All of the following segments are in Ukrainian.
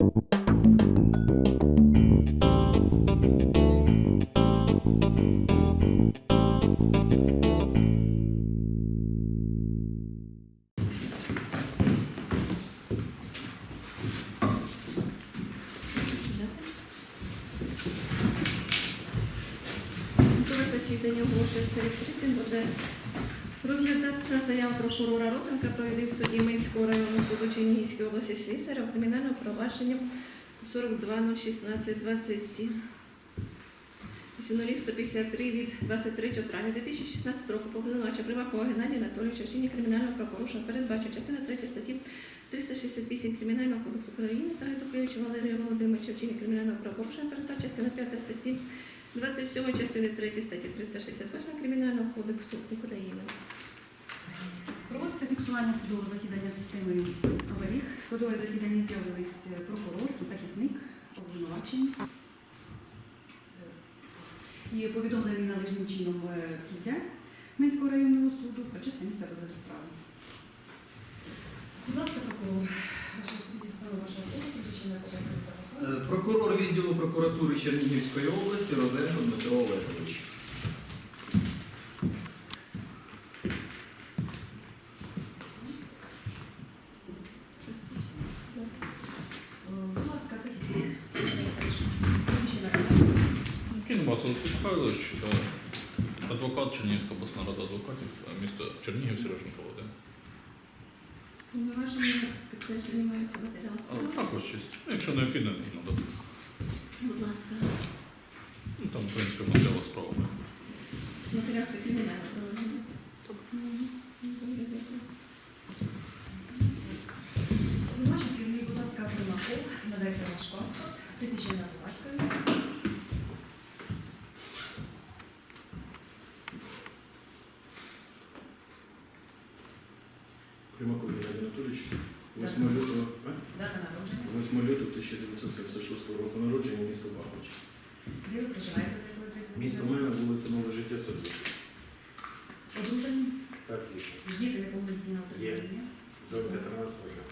Засідання оголошується відкритим. Буде розглядатися заява прокурора Розенка про відвід судді Минського районного суду Чернігівської області Слісаря 42.016.27. 153 від 23 травня 2016 року повинувача Примакова Геннадія Анатолійовича вчинення кримінального правопорушення передбачив частина 3 статті 368 Кримінального кодексу України та Гайдукевича Валерія Володимировича вчинення кримінального правопорушення передбачив частина 5 статті 27 частини 3 статті 368 Кримінального кодексу України. Проводиться судового засідання системою оберіг. Судове засідання з'явились прокурор, захисник, обвинувачені. І повідомлений належним чином е, суддя Минського районного суду про чесне місце розгляду справи. Будь ласка, прокурор, прізвище справи вашого суду, Е, Прокурор відділу прокуратури Чернігівської області Розенко Дмитро Олегович. Будь ласка, захисник. Прізвище написано. Кінбасов Михайлович, е, адвокат Чернігівського обласного ради адвокатів, е, місто Чернігів Сереженко Володимир. Справи. Також щось. Ну, Якщо необхідно, можна дати. Будь ласка, Ну, там, в принципі, матеріал справа. матеріал це кримінальне провадження. Мгм. Добре, дякую. Обвинувачений керівник, будь ласка, Примаков, надайте ваш паспорт, прізвище ім'я по батькові. Примаков Геннадій Анатолійович, Так. 8 лютого, а? Дата народження. 8 лютого 1976 року народження, місто Бахмач. Де ви проживаєте, з якою? Місто мене, вулиця Нове життя 102. Одружені? Так, є. Діти неповнолітні на Є. утримання? Донька 13 років.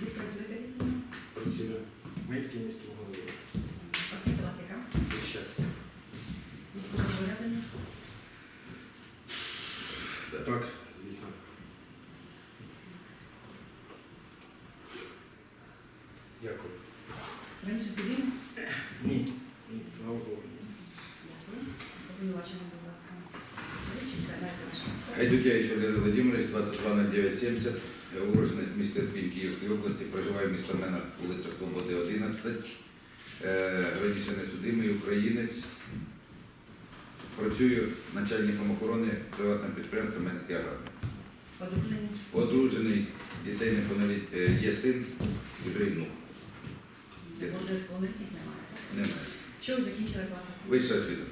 Десь працюєте офіційно? Працює Минський міський голови. Освіта у вас яка? Щастя. Військово зобов'язані? Так, звісно. Дякую. Раніше судили? Ні, ні, слава Богу, ні. Дякую. Обвинувачений, будь ласка. Вичіть, дайте ваш паспорт. Гайдукевич Валерій Володимирович, 220970, уроженець міста Пінь Київської області, проживає місто Мена, вулиця Свободи, 11. Е, Раніше не судимий українець. Працюю начальником охорони приватного підприємства Менський аграрний. Одружені? Одружений, дітей неповнолітніх, е, є син і вже внук. Повнолітніх немає. Немає. Що ви закінчили клас? Вища освіта.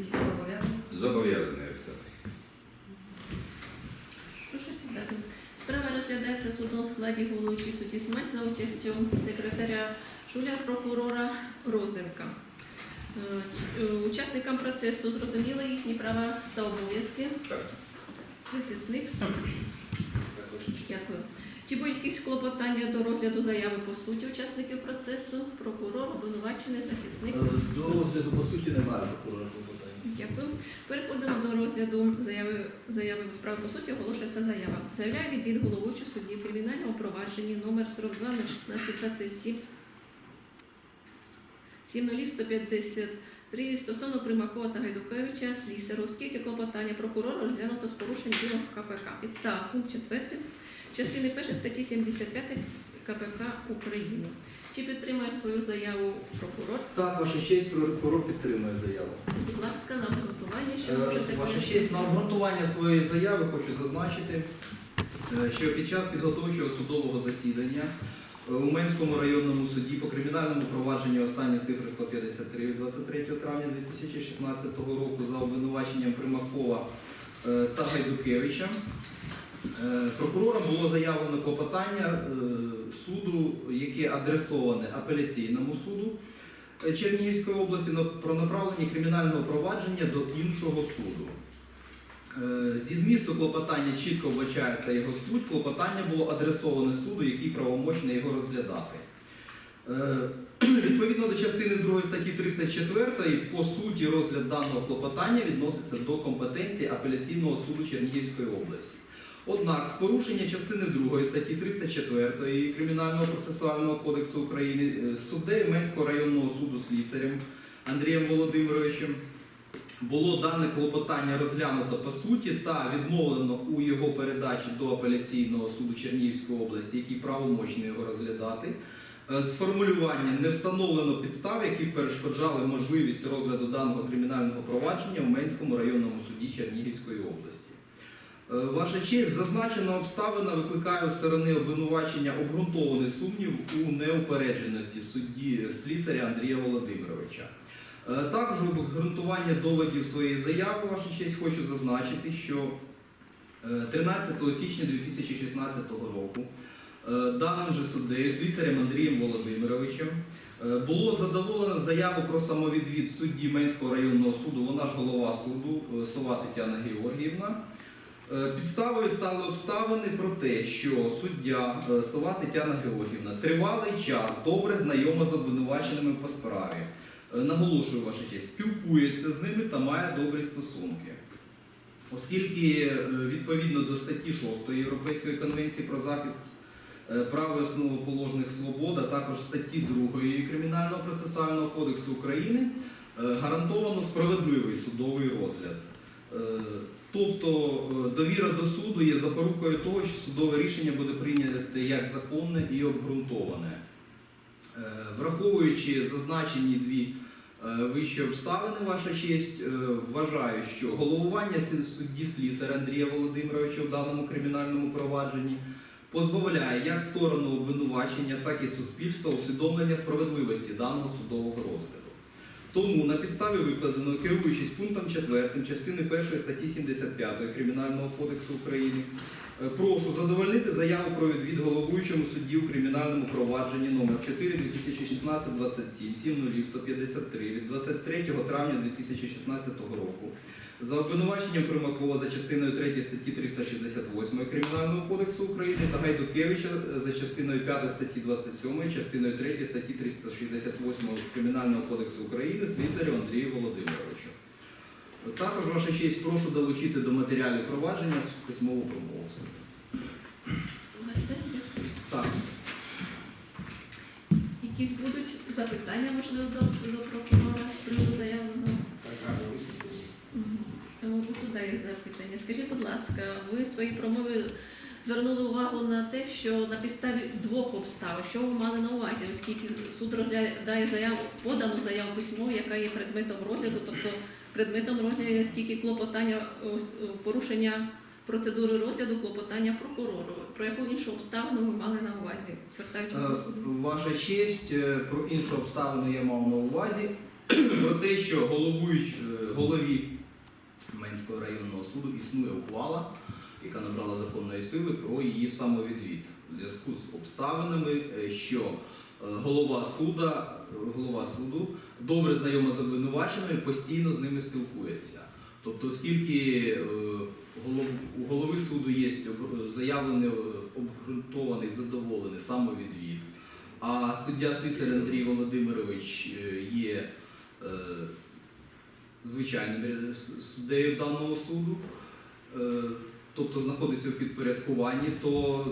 Військово зобов'язані? Зобов'язаний офіцер. Прошу сідати. Справа в складі головуючий судді СМЕК за участю секретаря Шуля, прокурора Розенка. Е, е, Учасникам процесу зрозуміли їхні права та обов'язки. Захисник. Дякую. Чи будуть якісь клопотання до розгляду заяви по суті учасників процесу? Прокурор, обвинувачений, захисник. До розгляду по суті немає прокурора клопотання. Дякую. Переходимо до розгляду заяви, заяви справи по суті. Оголошується заява. Заявляє відвід головуючого судді в кримінальному провадженні номер 42 016 27 153 стосовно Примакова та Гайдукевича Слісару, оскільки клопотання прокурора розглянуто з порушенням ділом КПК. Підстава пункт 4 частини 1 статті 75 КПК України. Чи підтримує свою заяву прокурор? Так, ваша честь, прокурор підтримує заяву. Будь ласка, на обґрунтування, що Е, можете Ваша честь, на обґрунтування своєї заяви хочу зазначити, е, що під час підготовчого судового засідання у Менському районному суді по кримінальному провадженню останні цифри 153 від 23 травня 2016 року за обвинуваченням Примакова е, та Гайдукевича прокурором було заявлено клопотання е, суду, яке адресоване апеляційному суду. Е, Чернігівської області про направлення кримінального провадження до іншого суду. Е, Зі змісту клопотання чітко вбачається його суть. Клопотання було адресоване суду, який правомочний його розглядати. Е, Відповідно до частини 2 статті 34 по суті розгляд даного клопотання відноситься до компетенції апеляційного суду Чернігівської області. Однак, в порушення частини 2 статті 34 Кримінального процесуального кодексу України е, суддею Менського районного суду слісарем Андрієм Володимировичем було дане клопотання розглянуто по суті та відмовлено у його передачі до апеляційного суду Чернігівської області, який правомочний його розглядати. Е, З формулюванням не встановлено підстав, які перешкоджали можливість розгляду даного кримінального провадження в Менському районному суді Чернігівської області. Е, Ваша честь, зазначена обставина викликає у сторони обвинувачення обґрунтований сумнів у неупередженості судді слісаря Андрія Володимировича. Е, Також в обґрунтування доводів своєї заяви, ваша честь, хочу зазначити, що е, 13 січня 2016 року е, даним же суддею, слісарем Андрієм Володимировичем, е, було задоволено заяву про самовідвід судді Менського районного суду, вона ж голова суду е, Сова Тетяна Георгіївна. Е, Підставою стали обставини про те, що суддя е, Сова Тетяна Георгіївна тривалий час добре знайома з обвинуваченими по справі. Е, Наголошую ваша честь, спілкується з ними та має добрі стосунки. Оскільки відповідно до статті 6 Європейської конвенції про захист прав і основоположних свобод, а також статті 2 Кримінального процесуального кодексу України гарантовано справедливий судовий розгляд. Тобто е, довіра до суду є запорукою того, що судове рішення буде прийняте як законне і обґрунтоване. Е, Враховуючи зазначені дві е, вищі обставини, ваша честь, вважаю, що головування судді слісаря Андрія Володимировича в даному кримінальному провадженні позбавляє як сторону обвинувачення, так і суспільства усвідомлення справедливості даного судового розгляду. Тому на підставі викладеного, керуючись пунктом 4 частини 1 статті 75 Кримінального кодексу України, е, прошу задовольнити заяву про відвід головуючому судді у кримінальному провадженні номер 4 2016 27 153 від 23 травня 2016 року за обвинуваченням Примакова за частиною 3 статті 368 Кримінального кодексу України та Гайдукевича за частиною 5 статті 27, частиною 3 статті 368 Кримінального кодексу України слісарю Андрію Володимировичу. Також, ваша честь, прошу долучити до матеріалів провадження письмову промову. Так, Якісь будуть запитання, можливо, до, до прокурора з приводу заявленого? Так, гарно виступили. Мгм. Тому у запитання. Скажіть, будь ласка, ви в своїй промові звернули увагу на те, що на підставі двох обставин, що ви мали на увазі, оскільки суд розглядає заяву, подану заяву письмову, яка є предметом розгляду, тобто предметом розгляду є стільки клопотання е, порушення процедури розгляду, клопотання прокурору. Про яку іншу обставину ви мали на увазі, звертаючись до Е, суду? Ваша честь, е, про іншу обставину я мав на увазі, про те, що головуюч, е, голові Менського районного суду існує ухвала, яка набрала законної сили про її самовідвід у зв'язку з обставинами, е, що е, голова суда, голова суду добре знайома з обвинуваченими, постійно з ними спілкується. Тобто, оскільки е, у голови суду є заявлений, обґрунтований, задоволений самовідвід, а суддя слісар Андрій Володимирович є звичайним суддею даного суду, е, тобто знаходиться в підпорядкуванні, то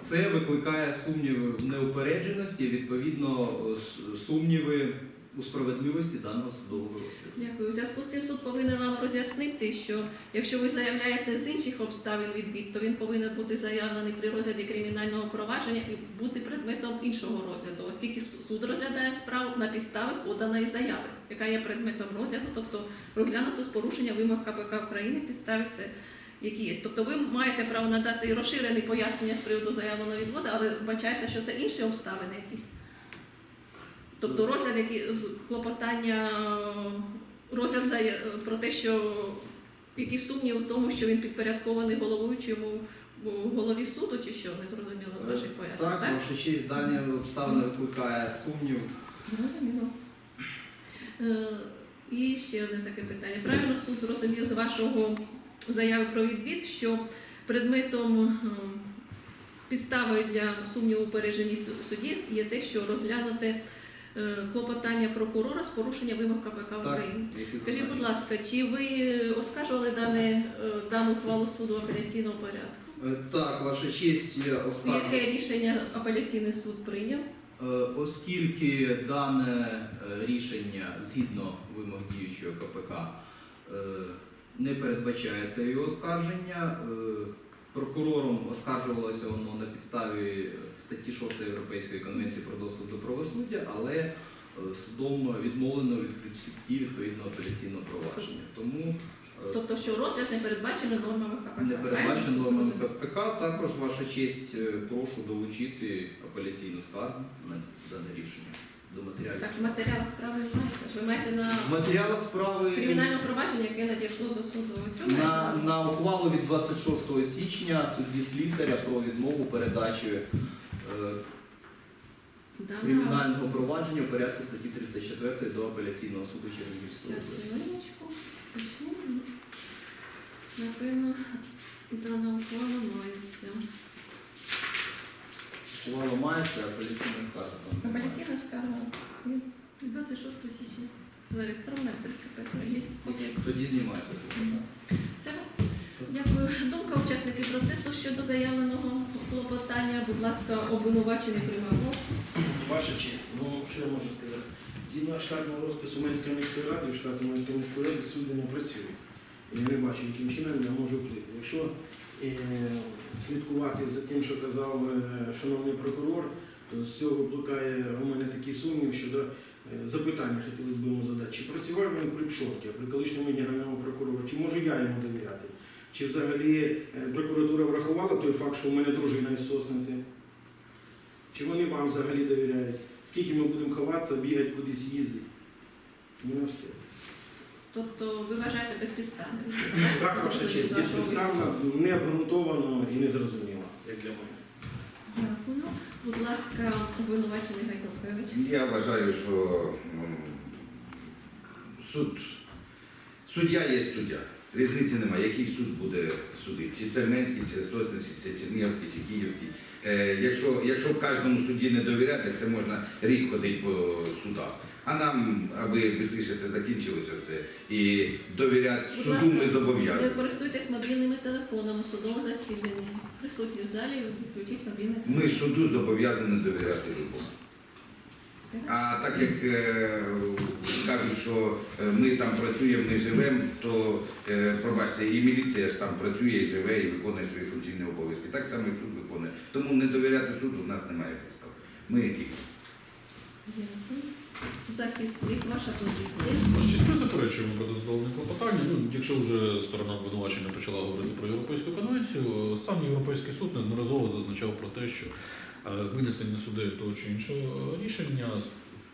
це викликає сумніви в неупередженості, відповідно е, сумніви у справедливості даного судового розгляду. Дякую. У зв'язку з цим суд повинен вам роз'яснити, що якщо ви заявляєте з інших обставин відвід, то він повинен бути заявлений при розгляді кримінального провадження і бути предметом іншого розгляду, оскільки суд розглядає справу на підставі поданої заяви, яка є предметом розгляду, тобто розглянуто з порушення вимог КПК України підставі це. Які є. Тобто ви маєте право надати розширене пояснення з приводу заявленого відводу, але вбачається, що це інші обставини якісь. Тобто розгляд, які клопотання, розгляд зая- про те, що якісь сумніви в тому, що він підпорядкований головуючому голові суду, чи що не зрозуміло з ваших пояснень, Так, так? ваша честь, дані обставини викликає сумнів. Зрозуміло. Е, І ще одне таке питання. Правильно суд зрозумів з вашого заяви про відвід, що предметом е, підставою для сумніву у переженні суді є те, що розглянути е, клопотання прокурора з порушення вимог КПК України. Скажіть, будь ласка, чи ви оскаржували дане, е, дану ухвалу суду апеляційного порядку? Е, Так, ваша честь, я оскаржу. Яке рішення апеляційний суд прийняв? Е, Оскільки дане е, рішення згідно вимог діючого КПК е, не передбачається його оскарження, е, прокурором оскаржувалося воно на підставі статті 6 Європейської конвенції про доступ до правосуддя, але е, судом відмовлено відкритті відповідного апеляційного провадження. Тому е, Тобто, що розгляд не передбачений нормами КПК? не передбачено нормами КПК. Також ваша честь е, прошу долучити апеляційну скаргу на дане рішення до матеріалів. Так, матеріал справи маєте. Ви маєте на матеріалах справи кримінальне провадження, яке надійшло до суду. Цю на, на ухвалу від 26 січня судді Слісаря про відмову передачі кримінального провадження в порядку статті 34 до апеляційного суду хвилиночку. Напевно, дана ухвала мається. Ухвала мається, апеляційна скарга. там. Апеляційна скарга від 26 січня. Зареєстрована 35 є. Тоді знімається. Це вас. Дякую. Думка учасників процесу щодо заявленого клопотання. Будь ласка, обвинувачений Примаков. Ваша честь, ну що я можу сказати? Згідно штатного розпису Менської міської ради, в штаті Менської міської ради суди не працює. Я не бачу, яким чином я можу вплити. Якщо е, слідкувати за тим, що казав е, шановний прокурор, то з цього викликає у мене такий сумнів щодо е, запитання хотілося б йому задати. Чи працював він при Пшорті, при колишньому генеральному прокурору, чи можу я йому довіряти? Чи взагалі е, прокуратура врахувала той факт, що у мене дружина із сосниці? Чи вони вам взагалі довіряють? Скільки ми будемо ховатися, бігати кудись їздити? У мене все. Тобто ви вважаєте безпідставним? Так, ваша честь, безпідставно, необґрунтовано і незрозуміло, як для мене. Дякую. Будь ласка, обвинувачений Гайдовкевич. Я вважаю, що суд, суддя є суддя. Різниці немає, який суд буде судити. Чи це Менський, чи Стоцинський, чи Чернігівський, чи Київський. Е, якщо, якщо кожному судді не довіряти, це можна рік ходити по судах. А нам, аби швидше це закінчилося все, і довіряти Будь суду ласка, ми Ви зобов'язані. користуєтесь мобільними телефонами у судовому засіданні. Присутні в залі, включіть мобільний Ми суду зобов'язані довіряти любому. А так як е, кажуть, що е, ми там працюємо, ми живемо, то е, пробачте, і міліція ж там працює, і живе, і виконує свої функційні обов'язки. Так само і суд виконує. Тому не довіряти суду в нас немає підстав. Ми які. Дякую. Захисник, ваша позиція. Щось ми заперечуємо про дозволене клопотання. Ну, якщо вже сторона обвинувачення почала говорити про Європейську конвенцію, сам Європейський суд неодноразово зазначав про те, що винесення суддею того чи іншого рішення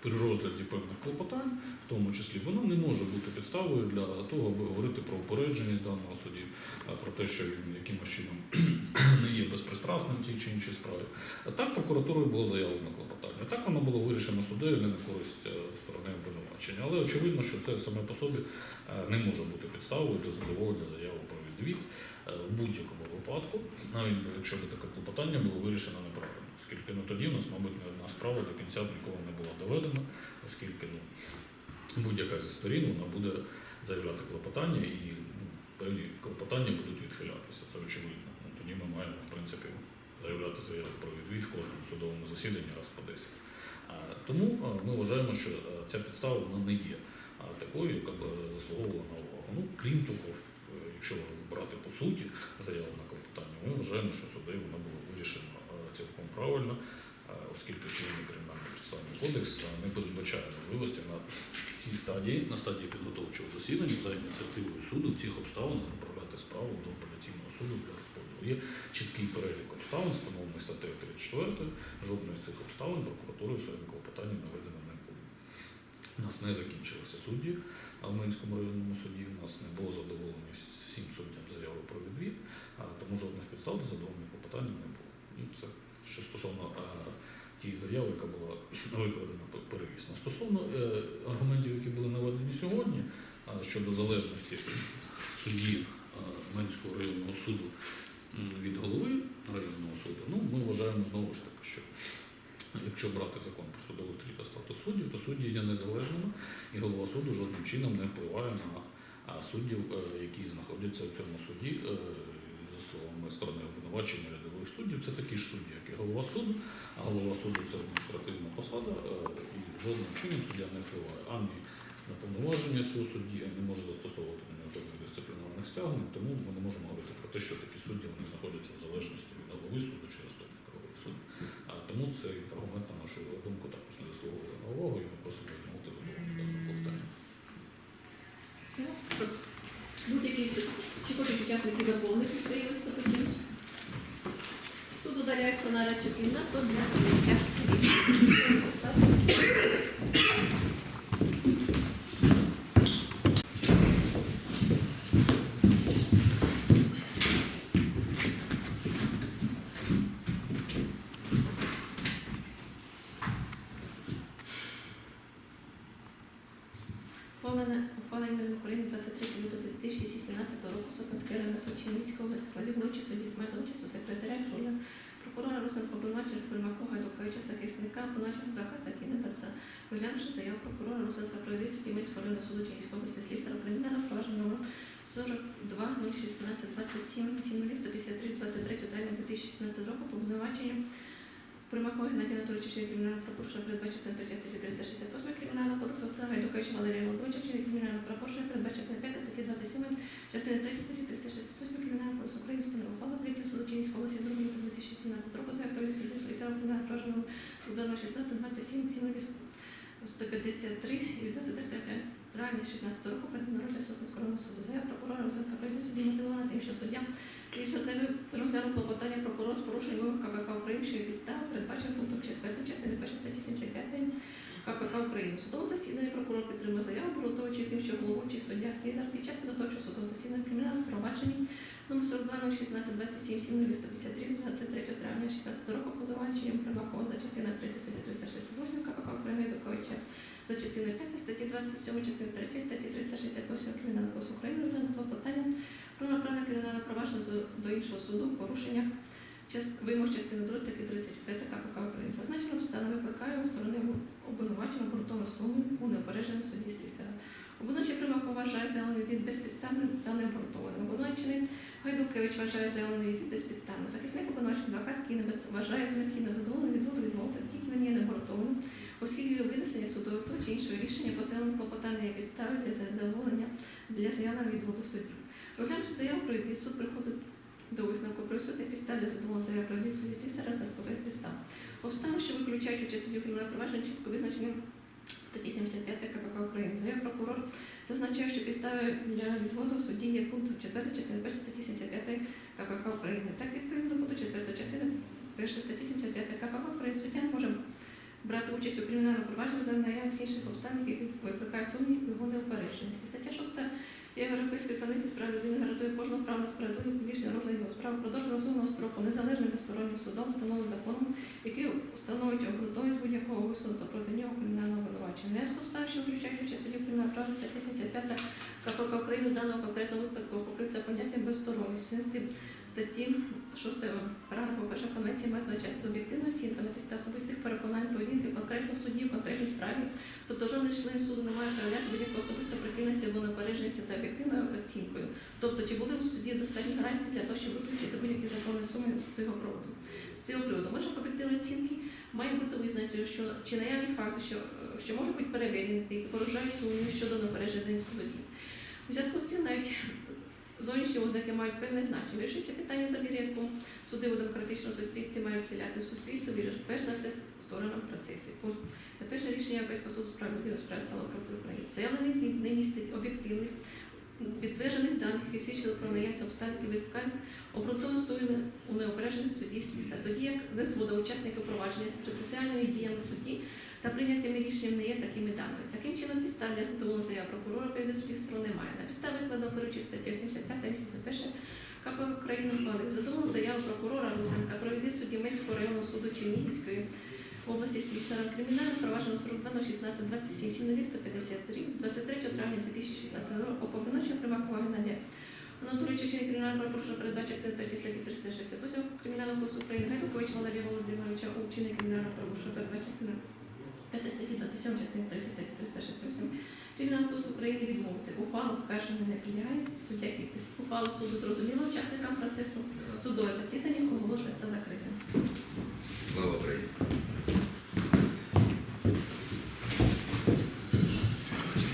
при розгляді певних клопотань, в тому числі, воно не може бути підставою для того, аби говорити про упередженість даного судді, про те, що він якимось чином не є безпристрасним в тій чи іншій справі. Так прокуратурою було заявлено клопотання. Так воно було вирішено суддею не на користь е, сторони обвинувачення. Але очевидно, що це саме по собі е, не може бути підставою для задоволення заяви про відвід е, в будь-якому випадку, навіть якщо б таке клопотання було вирішено неправильно. Оскільки ну, тоді у нас, мабуть, не одна справа до кінця ніколи не була доведена, оскільки ну, будь-яка зі сторін вона буде заявляти клопотання і ну, певні клопотання будуть відхилятися. Це очевидно. Ну, тоді ми маємо, в принципі, заявляти заяву про відвід в кожному судовому засіданні раз по 10. А, Тому ми вважаємо, що ця підстава вона не є такою, яка б заслуговувала на увагу. Ну, крім того, е, якщо брати по суті заяву на клопотання, ми вважаємо, що суддею вона була вирішена цілком правильно, оскільки чинний кримінальний процесуальний кодекс не передбачає можливості на цій стадії, на стадії підготовчого засідання за ініціативою суду в цих обставинах направляти справу до апеляційного суду для розподілу. Є чіткий перелік обставин, встановлений статтею 34. Жодної з цих обставин прокуратурою своїм клопотанням наведено не було. У нас не закінчилися судді в Минському районному суді. У нас не було задоволені всім суддям заяви про відвід, а тому жодних підстав до задоволення клопотання не було. І це що стосовно е, заяви, яка була викладена перевісно. Стосовно е, аргументів, які були наведені сьогодні, щодо залежності судді е, Менського районного суду від голови районного суду, ну, ми вважаємо знову ж таки, що якщо брати закон про судоустрій та статус суддів, то судді є незалежними, і голова суду жодним чином не впливає на суддів, е, які знаходяться в цьому суді. Словами сторони обвинувачення рядових суддів, це такі ж судді, як і голова суду, а голова суду це адміністративна посада, е, і жодним чином суддя не впливає ані на повноваження цього судді, не може застосовувати на нього жодних дисциплінарних стягнень, тому ми не можемо говорити про те, що такі судді вони знаходяться в залежності від голови суду чи заступника голови суду. Тому цей аргумент, на нашу думку, також не заслуговує на увагу, і ми просимо відмовити задоволення даного клопотання. Все. Будь-які с- чи хочуть учасники доповнити свої виступи чи? Суд удаляється на речі кімнату для прийняття. Ухвалене ухвалення України 23 лютого 2017 року Сосницький район Сочинської області складів ночі судді смерть за участю секретаря Жуля, прокурора Русенко обвинувачення Примакова Дукавича захисника, обвинувачення адвоката Кінепеса, розглянувши заяву прокурора Русенка про відвід судді Мінського району суду Чинської області слісаря кримінального провадження номер 42 016 27 153 23 травня 2016 року по обвинуваченню Примакова Геннадія Анатолійовича вчинення кримінального передбачено статтею 3 статті 368 Кримінального кодексу та Гайдукевича Валерія Володимировича вчинення кримінального правопорушення передбачено статтею 5 статті 27 частини 3 статті 368 Кримінального кодексу України встановлено ухвала поліції в суду Чинської області 2 лютого 2017 року за актові судді Солісаром кримінального провадження судано 16 27 7 153 від 23 травня 16 року розгляд Сосницького районного суду. Заява прокурора Розенка прийде судді мотивована тим, що суддя Заявив розглянув клопотання прокурора з порушенням вимог КПК України, що є підстава, передбачена пунктом 4 частини 1 статті 75 КПК України. В судовому засіданні прокурор підтримав заяву, ґрунтуючи тим, що головуючий суддя Слізар під час підготовчого судового засідання кримінального провадження номер 42 16 27 7 153 23 травня 16 року подаваченням Примакова за частиною 3 статті 368 КПК України Ядуковича за частиною 5 статті 27 частини 3 статті 368 Кримінального кодексу України розглянув клопотання про направлення кримінального провадження до- іншого суду в порушеннях вимог частини 2 статті 34 КПК України. Зазначено обставини викликає у сторони обвинувачення ґрунтовну суму у неопередженому суді слісаря. Обвинувачий Примак вважає заявлений від безпідставним та необґрунтованим. Обвинувачений Гайдукевич вважає заявлений від безпідставним. Захисник обвинувачений адвокат Кінебес вважає за необхідно задоволений відводу відмовити, оскільки він є необґрунтованим, оскільки винесення судового того чи іншого рішення по заявленому клопотання є підстави для задоволення для заявленого відводу судді. Розглянувши заяву про відвід, суд приходить до висновку про відсутність підстав для задоволення заяви про відвід судді слісаря за стових підстав. Обставини, що виключають участь суддів кримінального провадження, чітко визначені статті 75 КПК України. Заявив прокурор зазначає, що підстави для відводу в суді є пункт 4 частини 1 статті 75 КПК України. Так, відповідно до пункту 4 частини 1 статті 75 КПК України суддя може брати участь у кримінальному провадженні за наявність інших обставин, які викликає сумнів його неупередженості. Стаття 6 Європейської комісії з прав людини гарантує кожного право на справедливий публічний розгляд його справ впродовж розумного строку незалежним безстороннім судом, встановлений законом, який встановить обґрунтованість будь-якого висунуту проти нього кримінального обвинувачення. Не обставин, що включають участь суддів кримінального права стаття 75 КПК України даного конкретного випадку покриється поняттям безсторонності. Статті 6 параграфу 1 конвенції має значатися об'єктивна оцінка на підставі особистих переконань поведінки конкретного судді в конкретній справі. Тобто жоден член суду не має проявляти будь-яку особисту прихильності або непередженості та об'єктивною оцінкою. Тобто, чи буде у суді достатні гарантії для того, щоб виключити будь-які законні суми з цього приводу. З цього приводу межах об'єктивної оцінки має бути визначено, що чи наявні факти, що, що можуть бути перевірені, які поражають сумнів щодо непередженості судді. У зв'язку з цим навіть зовнішні ознаки мають певне значення. Вирішується питання довіри, яку суди у демократичному суспільстві мають вселяти в суспільство, віриш, перш за все, сторонам в процесі. Пункт. Це перше рішення Європейського суду з прав людини справи села проти України. Заявлений він не містить об'єктивних, підтверджених даних, які свідчили про наявність обставин, які викликають обґрунтовану сумнів у неопередженості судді слідства. Тоді як не незгода учасників провадження з процесуальними діями судді та прийнятими рішеннями не є такими даними. Таким чином, підстав для задоволення заяв прокурора перед слідством немає. На підставі викладено керуючи статті 85 та 81 КП України ухвалив задоволену заяву прокурора Русенка про судді Минського районного суду Чернігівської області слідства кримінального провадження 42 16 27 153 23 травня 2016 року по обвинуваченню Примакова Геннадія Анатолійовича вчинення кримінального правопорушення частини 3 статті 368 Кримінального кодексу України. Гайдукович Валерія Володимировича у вчиненні кримінального правопорушення передбачення частини 5 статті 27 частини 3 статті 368. Кримінального суду України відмовити. Ухвалу скарження не підлягає, суддя підпис. Ухвалу суду зрозуміло учасникам процесу. Судове засідання оголошується закритим. Слава Україні!